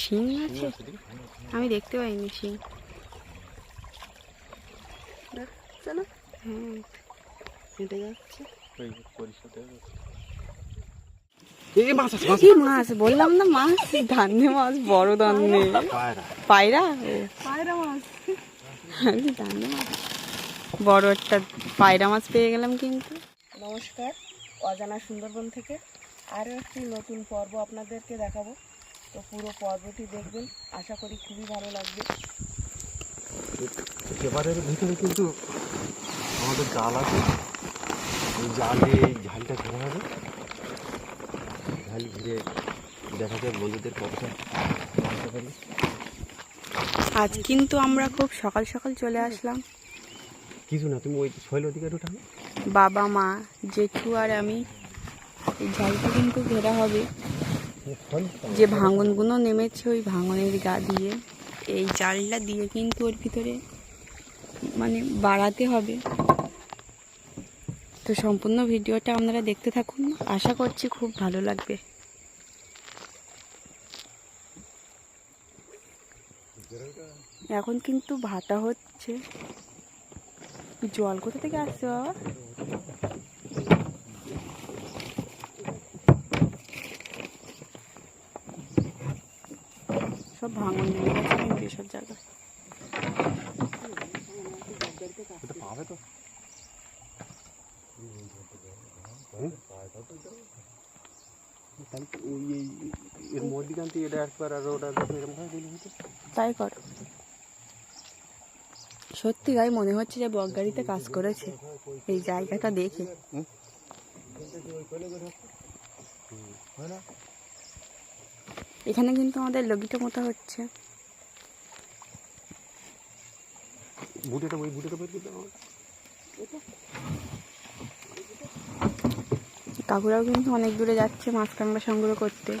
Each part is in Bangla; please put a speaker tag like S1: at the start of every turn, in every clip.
S1: শিং আছে? আমি দেখতে পাইনি শিং।
S2: না
S1: হ্যাঁ।
S2: যাচ্ছে।
S3: মাছ
S1: কি মাছ? বললাম না মাছ ধান্নে মাছ বড় ধান্নে
S3: পায়রা।
S1: পায়রা?
S2: পায়রা মাছ।
S1: ধান্নে মাছ। বড় একটা পায়রা মাছ পেয়ে গেলাম কিন্তু।
S2: নমস্কার অজানা সুন্দরবন থেকে আরও একটি নতুন পর্ব আপনাদেরকে দেখাবো। তো পুরো পর্বটি দেখবেন। আশা করি খুবই ভালো লাগবে।
S3: এবারের ভিতরে কিন্তু আমাদের জাল আছে। ওই জালে এই ঝালটা ঘেরা হবে। ঝাল ঘিরে দেখা যায় বন্ধুদের কতটা মারতে পারি।
S1: আজ কিন্তু আমরা খুব সকাল সকাল চলে আসলাম।
S3: কিছু না তুমি ওই শৈল দিকে ওঠা
S1: বাবা মা জেঠু আর আমি এই জালটা কিন্তু ঘেরা হবে। যে ভাঙনগুলো নেমেছে ওই ভাঙনের গা দিয়ে, এই জালটা দিয়ে কিন্তু ওর ভিতরে মানে বাড়াতে হবে। তো সম্পূর্ণ ভিডিওটা আপনারা দেখতে থাকুন। আশা করছি খুব ভালো লাগবে। এখন কিন্তু ভাটা হচ্ছে। জল কোথা থেকে আসছে বাবা? সব ভাঙন নেমে গেছে কিন্তু এসব জায়গায়
S3: পাবে তো? হয়
S1: তাই কর। সত্যি গাই মনে হচ্ছে যে বকগাড়িতে কাজ করেছে। এই জায়গাটা দেখে। এখানে কিন্তু আমাদের লগিটা মতো হচ্ছে।
S3: বুটেটা ওই বুটেটা বের করতে
S1: কাকুরাও কিন্তু অনেক দূরে যাচ্ছে মাছ কাঁকড়া সংগ্রহ করতে।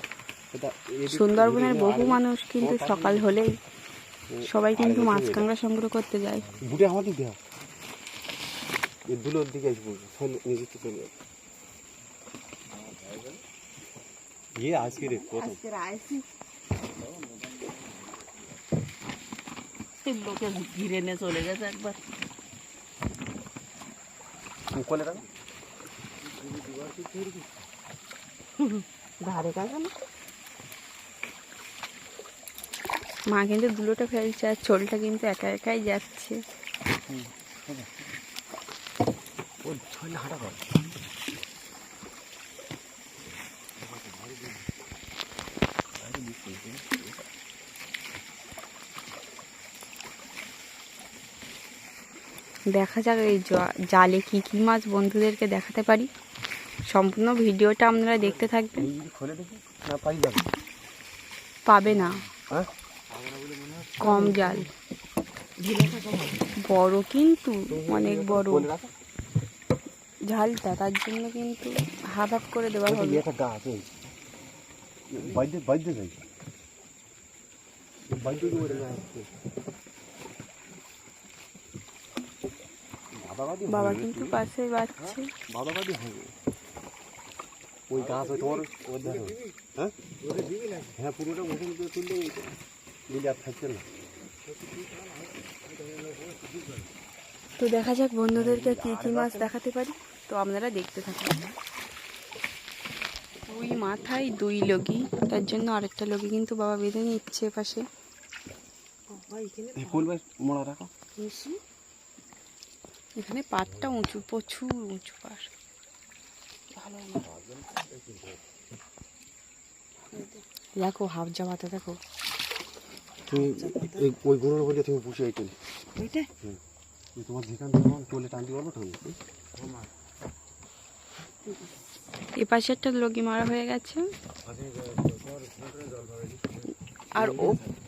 S1: সুন্দরবনের বহু মানুষ কিন্তু সকাল হলেই সবাই কিন্তু মাছ কাঁকড়া সংগ্রহ করতে যায়।
S3: বুটে আমাদের দেওয়া দুলোর দিকে আসব নিজে চলে যাবে ইয়ে আজকে রে কত
S2: আজকের আইসি লোকে ঘিরে নিয়ে চলে গেছে একবার
S3: কলে রাখো
S2: ধারে কাছে না
S1: মা কিন্তু দুলোটা ফেলছে আর ছোলটা কিন্তু একা একাই যাচ্ছে
S3: ও ছয়লা হাঁটা কর
S1: দেখা যাক এই জালে কি কি মাছ বন্ধুদেরকে দেখাতে পারি। সম্পূর্ণ ভিডিওটা আপনারা দেখতে থাকবেন। পাবে না।
S3: হ্যাঁ?
S1: কম জাল। বড় কিন্তু অনেক বড়। ঝালটা তার জন্য কিন্তু হাফ হাফ করে দেওয়া হবে।
S3: যাই তো ওরে গাছ বাদাবাদি
S1: বাবা কিন্তু? পাশে বাচ্ছে।
S3: বাদাবাদি হবে ওই গাছ ওই তোমার হ্যাঁ? হ্যাঁ পুরোটা তুললে দিলে আর থাকছে না।
S1: তো দেখা যাক বন্ধুদেরকে কি কি মাছ দেখাতে পারি। তো আপনারা দেখতে থাকুন। ওই মাথায় দুই লগি। তার জন্য আরেকটা লগি কিন্তু বাবা বেঁধে নিচ্ছে পাশে
S3: মোড়া রাখো।
S1: এখানে পাটটা উঁচু প্রচুর উঁচু পাড় ভালো দেখো হাফ জামাতে দেখো।
S3: তুমি ওই গরুর বলে তুমি পুষে এই
S2: ওইটা?
S3: তোমার যেখান থেকে টোলে টানতে পারব টানবে
S1: এ একটা লগি মারা হয়ে গেছে। আর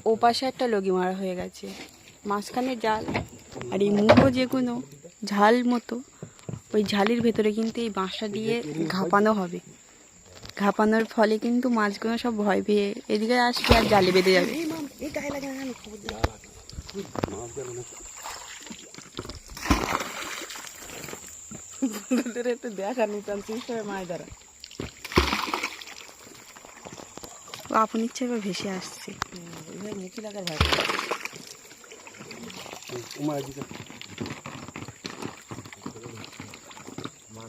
S1: ও পাশে একটা লগি মারা হয়ে গেছে। মাঝখানে জাল আর এই মুখো যেগুলো ঝাল মতো ওই ঝালির ভেতরে কিন্তু এই বাঁশটা দিয়ে ঘাপানো হবে। ঘাপানোর ফলে কিন্তু মাছগুলো সব ভয় পেয়ে এদিকে আসবে আর জালে বেঁধে যাবে।
S2: এই মাম এই গায়ে লাগে না আমি খবর দিই
S3: মাছ গেল না
S2: তোদের একটু দেখা নিতাম তুই সবাই মাছ ধরা
S1: কাপড় নিচ্ছে এবার ভেসে আসছে
S2: মুখি লাগার ভাই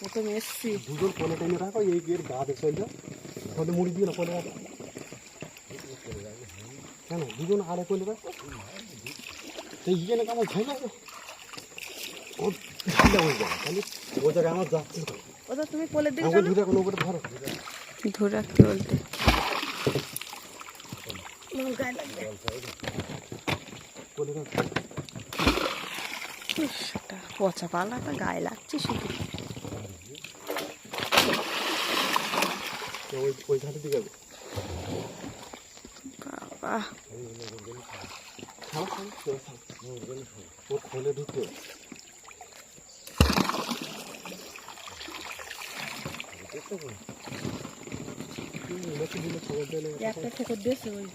S2: প্রথম এসছি।
S3: দুজন কোলে টেনে রাখো এই এর গা দেখো কোলে মুড়ি দিয়ে না কোলে রাখো কেন? দুজন আড়ে কোলে রাখো সেই ইয়ে না আমার ঝাই লাগবে ও ঝাইলা তাহলে ও জায়গায় আমার যাচ্ছে
S2: ওটা তুমি কোলের দিকে
S3: আমাকে
S2: টানো।
S3: ধরে
S1: রাখতে বলতে।
S2: গায়ে
S1: পচা পালাটা গায়ে লাগছে শুধু।
S3: ওই ওই ধারে দিকে যাবে।
S1: বাবা।
S3: খাও খাও চলো খাও। ও খোলে ঢুকতে
S2: একটা দিয়েছে ওই।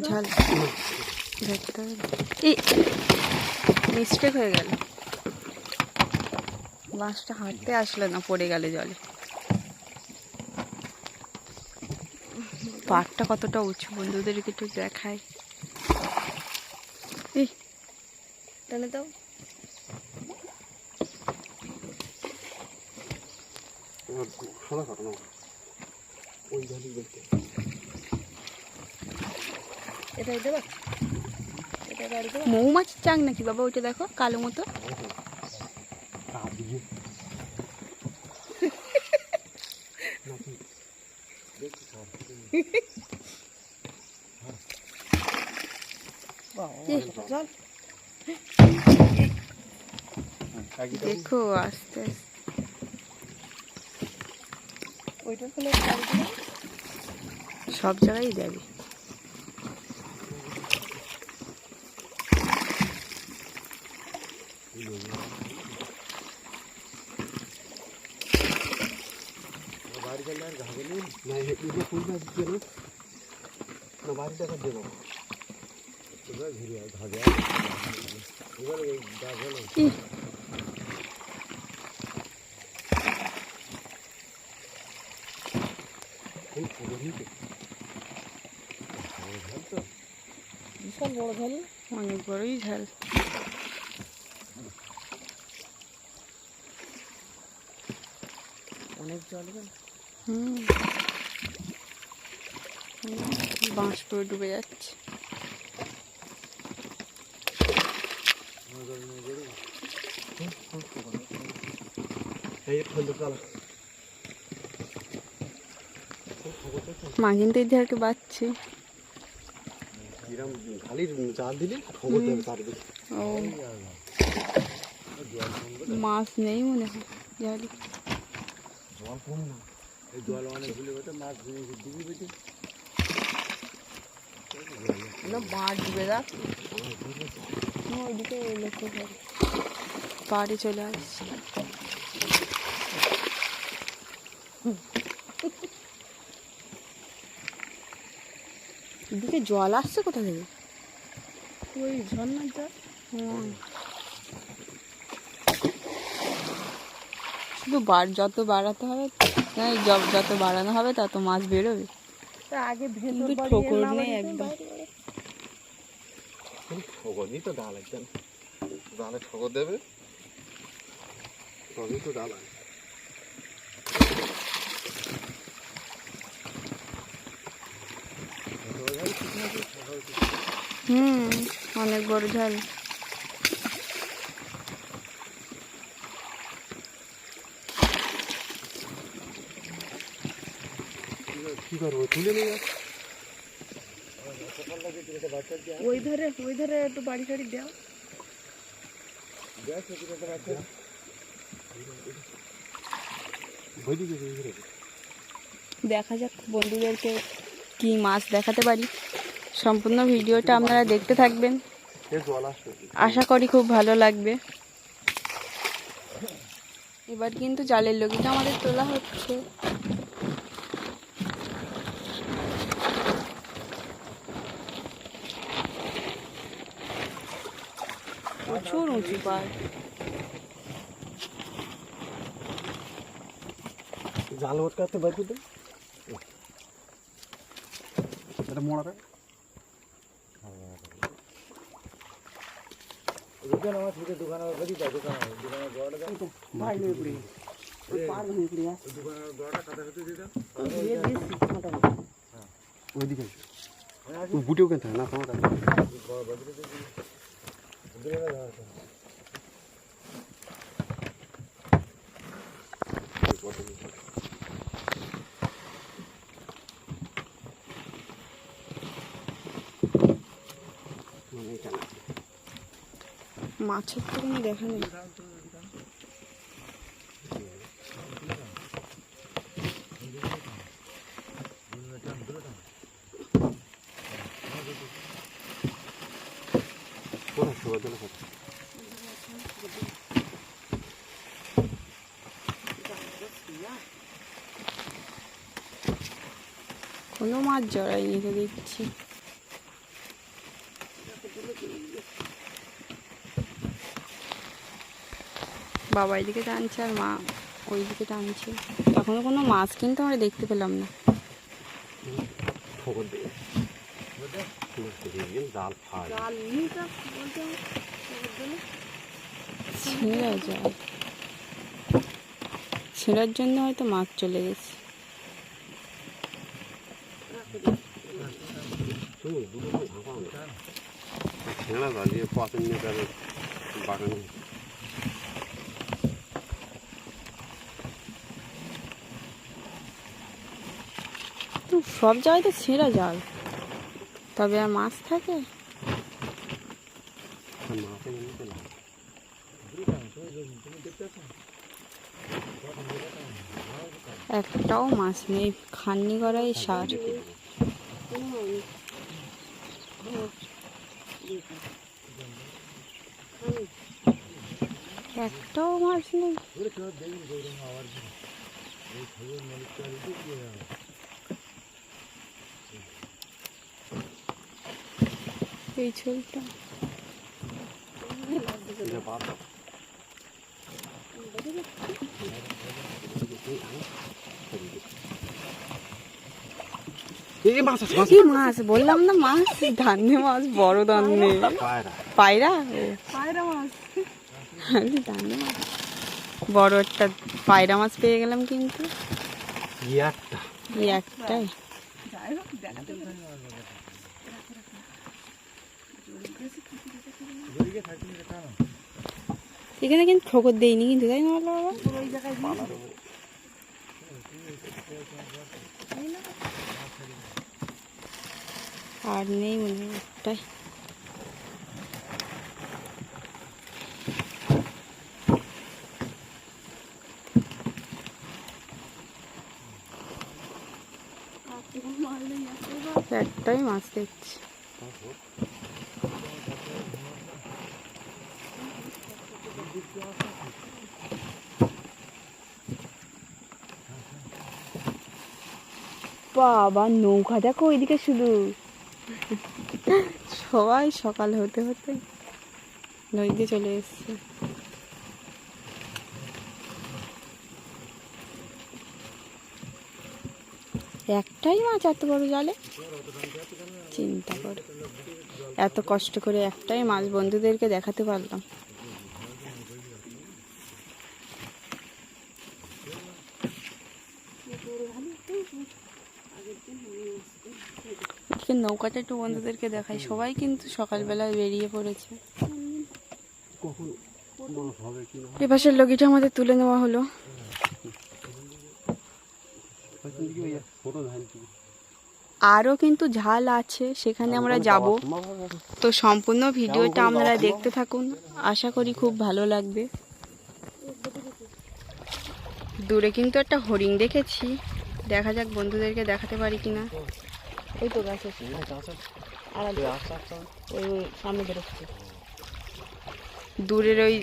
S1: ঝাল। মিস্টেক হয়ে গেল। মাছটা হাঁটতে আসলো না পড়ে গেল জলে। পাড়টা কতটা উঁচু বন্ধুদেরকে একটু দেখায়
S2: টেনে দেবা
S1: মৌমাছির চাক নাকি বাবা ওইটা দেখো কালো মতো
S3: কাঁদিয়ে নাকি দেখছি সব
S2: বাবা, চল
S1: দেখো আস্তে আস্তে। সব জায়গায় দেবে
S3: বাড়ি গেলে আর ঘাবে নেই না এগুলো ফুলটা দিতে না না বাড়ি টাকা দেবো এবার ঘুরে আয় ঘাবে এবার এই গাছ হলো
S1: ই,
S3: এই ফুলে নিতে
S2: বিশাল বড় ঝাল
S1: অনেক বড়ই ঝাল
S2: অনেক জল গো।
S1: হুম হুম, বাঁশ পুরো ডুবে যাচ্ছে। মা কিন্তু এই ধারকে বাচ্ছে। মাছ নেই মনে হয় জল।
S3: কম না। এই জল অনেকগুলি হতে মাছ ধরে ডুবি
S2: না বাঁট ডুবে যাক।
S1: ওইদিকে লক্ষ্য করে পাড়ে চলে আসছে। এদিকে জল আসছে কোথা থেকে?
S2: ওই ঝর্ণার জল।
S1: শুধু বার যত বাড়াতে হবে হ্যাঁ যত বাড়ানো হবে তত মাছ বেরোবে।
S2: আগে
S1: কিন্তু ঠোকর নেই একদম।
S3: খবরই তো ডাল একজন ডালে খবর দেবে? তবেই তো ডাল আছে।
S1: হুম অনেক বড় ঝাল।
S3: কি করব তুলে নিয়ে যাচ্ছে?
S2: ওই ধারে ওই একটু বাড়ি টাড়ি দাও।
S1: দেখা যাক বন্ধুদেরকে কি মাছ দেখাতে পারি। সম্পূর্ণ ভিডিওটা আপনারা দেখতে থাকবেন। আশা করি খুব ভালো লাগবে। এবার কিন্তু জালের লগিটা আমাদের তোলা হচ্ছে। প্রচুর উঁচু পাড়
S3: জাল ভটকাতে বাকি তো এটা মোড়াটা দোকান আমার থেকে দোকান আমার বাড়ি যায় দোকান আমার দোকানের বড়টা যায়
S2: ভাই নিয়ে পড়ি ওই পার হয়ে পড়ি আছে
S3: দোকানের বড়টা কাটা কাটা দিয়ে দাও
S2: দিয়ে দিয়েছি মোটামুটি
S3: ওইদিকে বুটেও কেন না তোমার কাছে
S1: মাছের তো দেখা নেই।
S3: কোনো
S1: মাছ জড়াইনি তো দেখছি বাবা এদিকে টানছে আর মা ওইদিকে টানছে। এখনও কোনো মাছ কিন্তু আমরা দেখতে পেলাম না। ছেঁড়া যায়। ছেঁড়ার জন্য হয়তো মাছ চলে গেছে। তো সব জায়গায় তো ছেঁড়া জাল। তবে আর মাছ থাকে? একটাও মাছ নেই। খান্নি করাই সার। একটাও মাছ নেই এই ছবিটা
S3: এটা বাদ দাও। এই মাছ আছে
S1: কি মাছ? বললাম না মাছ। ধান্নে মাছ বড় ধান্নে
S3: পায়রা।
S1: পায়রা?
S2: মাছ।
S1: ধান্নে মাছ। বড় একটা পায়রা মাছ পেয়ে গেলাম কিন্তু।
S3: একটা।
S1: একটাই। এখানে কিন্তু ঠোকর দেয়নি কিন্তু তাই না বাবা
S2: পুরো ওই জায়গায় দিয়ে
S1: আর নেই মনে একটাই। একটাই মাছ দেখছি। বাবা নৌকা দেখো ওইদিকে শুধু। সবাই সকাল হতে হতে নদীতে চলে এসছে। একটাই মাছ এত বড় জলে? চিন্তা কর। এত কষ্ট করে একটাই মাছ বন্ধুদেরকে দেখাতে পারলাম। নৌকাটা একটু বন্ধুদেরকে দেখাই। সবাই কিন্তু সকালবেলায় বেরিয়ে পড়েছে। এপাশের লগিটা আমাদের তুলে নেওয়া হলো। আরও কিন্তু ঝাল আছে, সেখানে আমরা যাব। তো সম্পূর্ণ ভিডিওটা আপনারা দেখতে থাকুন। আশা করি খুব ভালো লাগবে। দূরে কিন্তু একটা হরিণ দেখেছি। দেখা যাক বন্ধুদেরকে দেখাতে পারি কিনা।
S2: ওই তো গাছ আছে। আর
S3: ওই
S2: সামনে বেরোচ্ছে
S1: দূরের ওই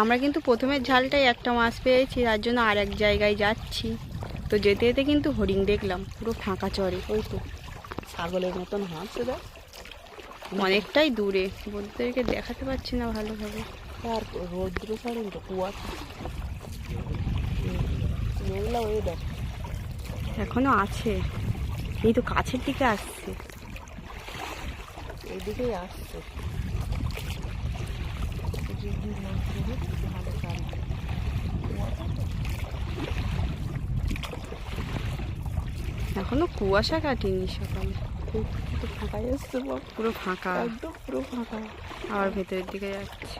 S1: আমরা কিন্তু প্রথমের ঝালটাই একটা মাছ পেয়েছি তার জন্য আর এক জায়গায় যাচ্ছি। তো যেতে যেতে কিন্তু হরিণ দেখলাম পুরো ফাঁকা চড়ে
S2: ওই তো। ছাগলের মতন হাঁটছে দেখ।
S1: অনেকটাই দূরে বন্ধুদেরকে দেখাতে পারছি না ভালোভাবে।
S2: আর রৌদ্র ছাড়েন তো কুয়াশা। মেঘলা ওই দেখ।
S1: এখনও আছে। এই তো কাছের দিকে আসছে।
S2: এইদিকেই আসছে। এখনও কুয়াশা
S1: কাটেনি সকালে।
S2: ফাঁকাই আসছে
S1: পুরো ফাঁকা।
S2: একদম পুরো ফাঁকা।
S1: আবার ভেতরের দিকে যাচ্ছে।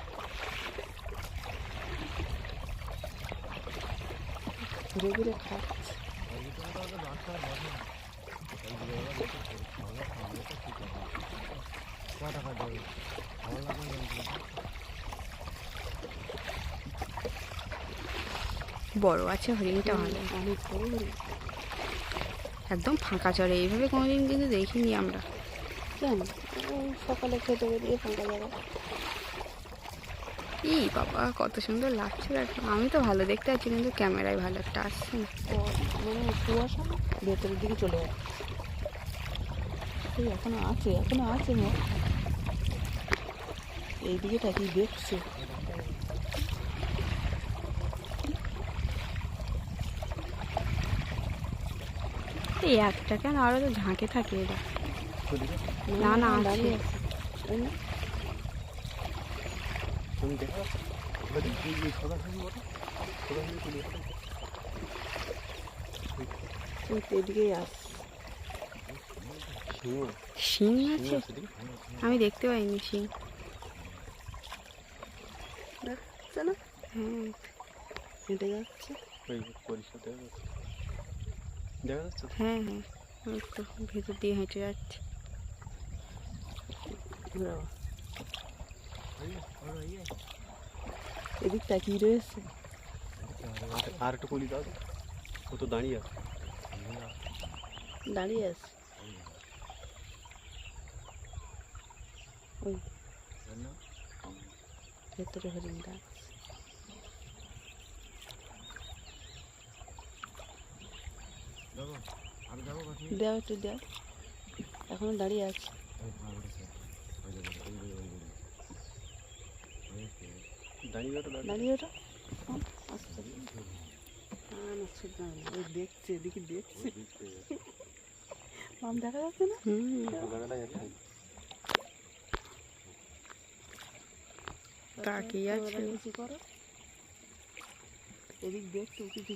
S2: ঘুরে ঘুরে খাচ্ছে
S1: বড় আছে হরিণটা
S2: অনেক। বড়।
S1: একদম ফাঁকা চড়ে এইভাবে কোনোদিন কিন্তু দেখিনি আমরা।
S2: কেন? সকালে খেতে বেরিয়ে ফাঁকা জায়গা
S1: ই বাবা কত সুন্দর লাগছে দেখো। আমি তো ভালো দেখতে পাচ্ছি কিন্তু ক্যামেরায় ভালো একটা আসছে না।
S2: মানে কুয়াশা ভেতরের দিকে চলে যাচ্ছে। এখনও আছে এখনও আছে মো। এই দিকে তাকিয়ে দেখছে।
S1: এই একটা কেন? আরও তো ঝাঁকে থাকে এরা। না, না, আছে।
S2: দাঁড়িয়ে
S1: শিং আছে? আমি দেখতে পাইনি শিং।
S2: না
S1: হ্যাঁ।
S2: হেঁটে যাচ্ছে।
S3: পরিষ্কার দেখা যাচ্ছে
S1: হ্যাঁ হ্যাঁ। তো ভেতর দিয়ে হেঁটে যাচ্ছে।
S2: ঘুরাও। এদিক তাকিয়ে রয়েছে?
S3: আর- একটু কলি দাও। ও তো দাঁড়িয়ে আছে।
S2: দাঁড়িয়ে আছে। ভেতরে হরিণটা আছে। দেও একটু দেও। এখনও দাঁড়িয়ে আছে।
S3: দাঁড়িয়ে ওটা
S2: আস্তে। ওই দেখছে এদিকে দেখছে। মাম দেখা যাচ্ছে না?
S1: হুম।
S3: জায়গাটা যাচ্ছে।
S1: তাকিয়ে আছে।
S2: করো এদিক দেখছে কিছু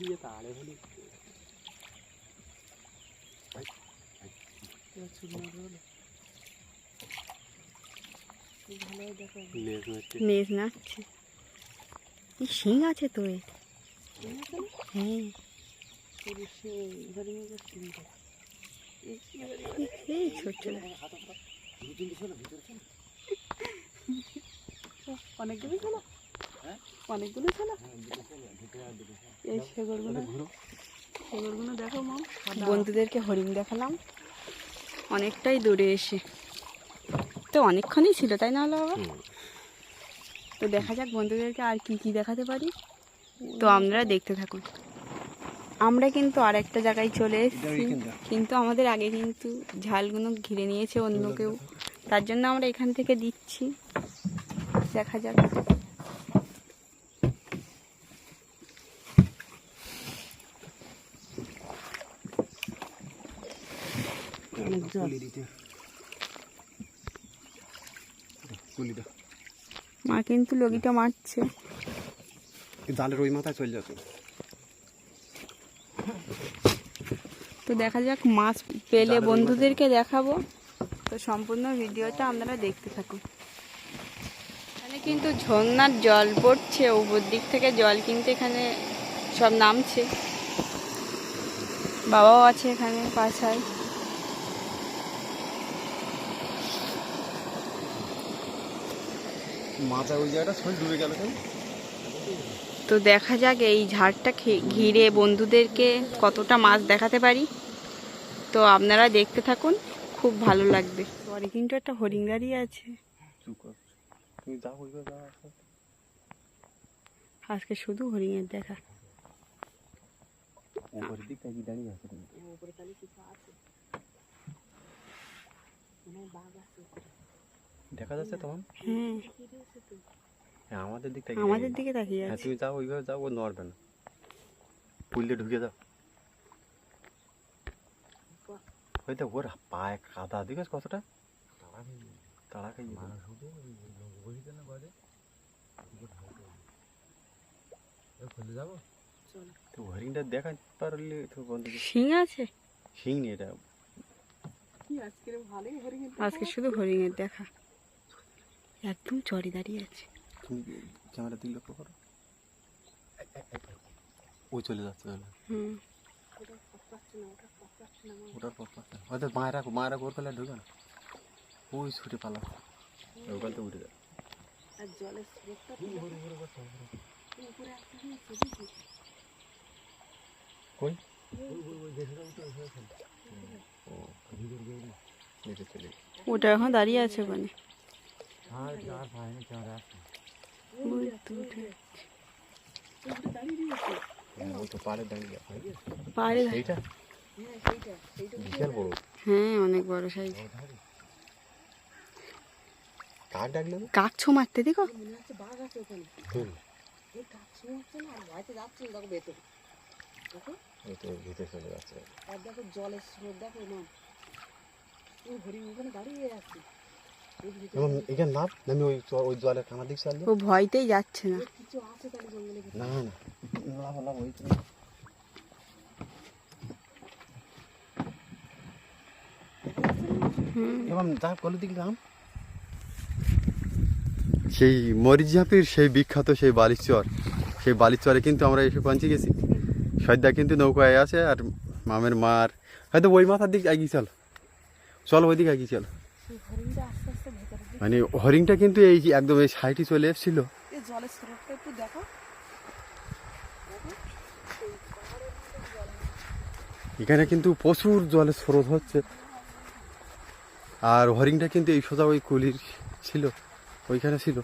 S3: দিয়ে তা আড়ে হলে
S1: নাচছে। এই শিং আছে তো এর? হ্যাঁ। এই ছোট?
S2: অনেকগুলো ছিল অনেকগুলো ছিল এই দেখো মাম।
S1: বন্ধুদেরকে হরিণ দেখালাম। অনেকটাই দূরে এসে। তো অনেকক্ষণই ছিল তাই না হলো বাবা? তো দেখা যাক বন্ধুদেরকে আর কি কি দেখাতে পারি। তো আমরা দেখতে থাকুন। আমরা কিন্তু আর একটা জায়গায় চলে এসেছি। কিন্তু আমাদের আগে কিন্তু ঝালগুলো ঘিরে নিয়েছে অন্য কেউ। তার জন্য আমরা এখান থেকে দিচ্ছি। দেখা যাক।
S3: কুলি দিতে। কুলি দাও
S1: মা কিন্তু লগিটা মারছে।
S3: জালের ওই মাথায় চলে যাচ্ছে।
S1: তো দেখা যাক মাছ পেলে বন্ধুদেরকে দেখাবো। তো সম্পূর্ণ ভিডিওটা আপনারা দেখতে থাকুন। এখানে কিন্তু ঝর্ণার জল পড়ছে উপর দিক থেকে জল কিন্তু এখানে সব নামছে। বাবাও আছে এখানে পাশায়।
S3: মাথা ওই জায়গাটা শরীর ডুবে গেল কেন?
S1: তো দেখা যাক এই ঝাড়টা খে- ঘিরে বন্ধুদেরকে কতটা মাছ দেখাতে পারি। তো আপনারা দেখতে থাকুন খুব ভালো লাগবে। পরে কিন্তু একটা হরিণ দাঁড়িয়ে আছে আজকে শুধু হরিণের দেখা।
S3: দাঁড়িয়ে আছে দেখা যাচ্ছে তোমার
S1: হ্যাঁ?
S3: হ্যাঁ আমাদের
S1: আমাদের দিকে তাকিয়ে
S3: হ্যাঁ
S1: আছে।
S3: তুমি যাও ওইভাবে যাও ও নড়বে না। ঢুকে যাও। ওই তো ওর পায়ে কাদা দিকে কতটা? তাড়া খাই
S2: চলো
S3: তো হরিণটা দেখা পারলে তো বন্ধু।
S1: শিং আছে?
S3: শিং নি এটা
S2: কি আজকে ভালোই হরিণ
S1: আজকে শুধু হরিণের দেখা। একদম চড়ি দাঁড়িয়ে আছে
S3: তুমি ক্যামেরা দিল লক্ষ্য করো ওই চলে যাচ্ছে তাহলে
S1: হুম
S2: ওটা না ওটা না
S3: ওটার পর মায়েরা মায়েরা ওর পেলে ঢুকে না ওই ছুটে ওখান থেকে উঠে যায়
S2: আর জলের স্রোতটা তো দেখো। উপরে একটা রয়েছে দেখি
S1: আছে ওই
S3: হ্যাঁ, ওই তো পাড়ে দাঁড়িয়ে আছে
S1: পাহাড়ে দা-
S3: এইটা
S2: সেইটা সেইটা
S3: বিশাল বড়
S1: অনেক বড় সাইজ
S3: কাক ডাকলে
S1: কাক ছো মারতে দেখো
S2: মনে হচ্ছে বাঘ আছে ওখানে। এই কাক না আর যাচ্ছে না দেখো ভেতরে দেখো
S3: ভিতরে চলে যাচ্ছে।
S2: আর দেখো জলের স্রোত দেখো না ওই হরিণ ওখানে দাঁড়িয়ে আছে।
S3: এবং এখানে নাম? আমি ওই ওই জলের কানা দিক চাললে
S1: ও ভয়তেই যাচ্ছে না।
S2: কিছু আছে তাহলে জঙ্গলে ভিতরে
S3: না না। লাভ লাভ ওই এবং যা কলের দিকে সেই মরিজাপির সেই বিখ্যাত সেই বালিচর। সেই বালিচরে কিন্তু আমরা এসে পৌঁছে গেছি। সদ্যা কিন্তু নৌকায় আছে আর মামের মার। হয়তো ওই মাথার দিক এগিয়ে চল। চল ওই দিকে এগিয়ে চল
S2: সেই হরিণটা আস্তে আস্তে ভেতরে দিকে
S3: মানে হরিণটা কিন্তু এই যে একদম এই সাইডে চলে এসেছিল।
S2: জলের স্রোতটা একটু দেখো।
S3: এখানে কিন্তু প্রচুর জলের স্রোত হচ্ছে। আর হরিণটা কিন্তু এই সোজা ওই কুলির ছিল ওইখানে ছিল।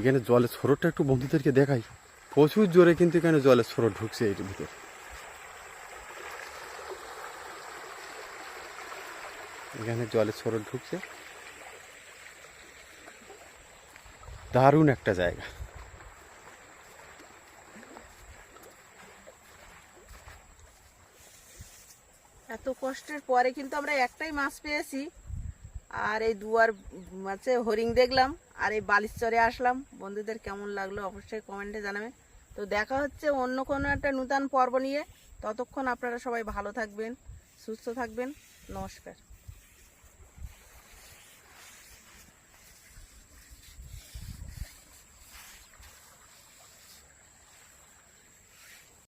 S3: এখানে জলের স্রোতটা একটু বন্ধুদেরকে দেখাই। প্রচুর জোরে কিন্তু এখানে জলের স্রোত ঢুকছে এর ভিতরে। এখানে জলের স্রোত ঢুকছে। দারুণ একটা জায়গা।
S2: এত কষ্টের পরে কিন্তু আমরা একটাই মাছ পেয়েছি। আর এই দুয়ার মাছে হরিং দেখলাম, আর এই বালিশচরে আসলাম। বন্ধুদের কেমন লাগল অবশ্যই কমেন্টে জানাবে। তো দেখা হচ্ছে অন্য কোনো একটা নূতন পর্ব নিয়ে। ততক্ষণ আপনারা সবাই ভালো থাকবেন, সুস্থ থাকবেন। নমস্কার।